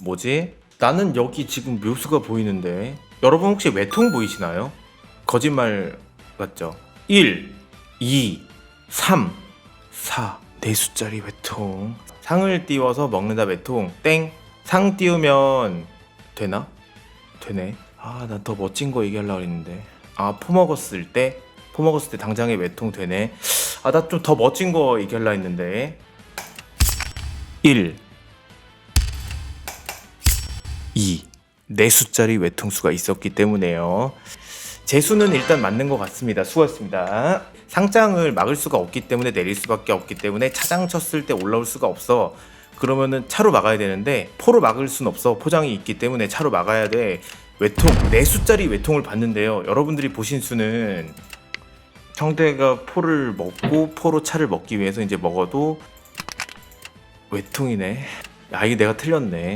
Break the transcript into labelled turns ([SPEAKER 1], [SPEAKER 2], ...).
[SPEAKER 1] 뭐지? 나는 여기 지금 묘수가 보이는데 여러분 혹시 외통 보이시나요? 거짓말 같죠? 1, 2, 3, 4, 네 숫자리 외통 상을 띄워서 먹는다 외통 땡! 상 띄우면 되나? 되네 아 난 더 멋진 거 얘기하려고 했는데 아 포 먹었을 때? 포 먹었을 때 당장에 외통 되네 아 나 좀 더 멋진 거 얘기하려고 했는데 1 2 네 숫자리 외통수가 있었기 때문에요. 재수는 일단 맞는 것 같습니다. 수고하셨습니다. 상장을 막을 수가 없기 때문에 내릴 수밖에 없기 때문에 차장 쳤을 때 올라올 수가 없어. 그러면은 차로 막아야 되는데 포로 막을 순 없어. 포장이 있기 때문에 차로 막아야 돼. 외통 네 숫자리 외통을 봤는데요. 여러분들이 보신 수는 형대가 포를 먹고 포로 차를 먹기 위해서 이제 먹어도 외통이네. 아 이게 내가 틀렸네.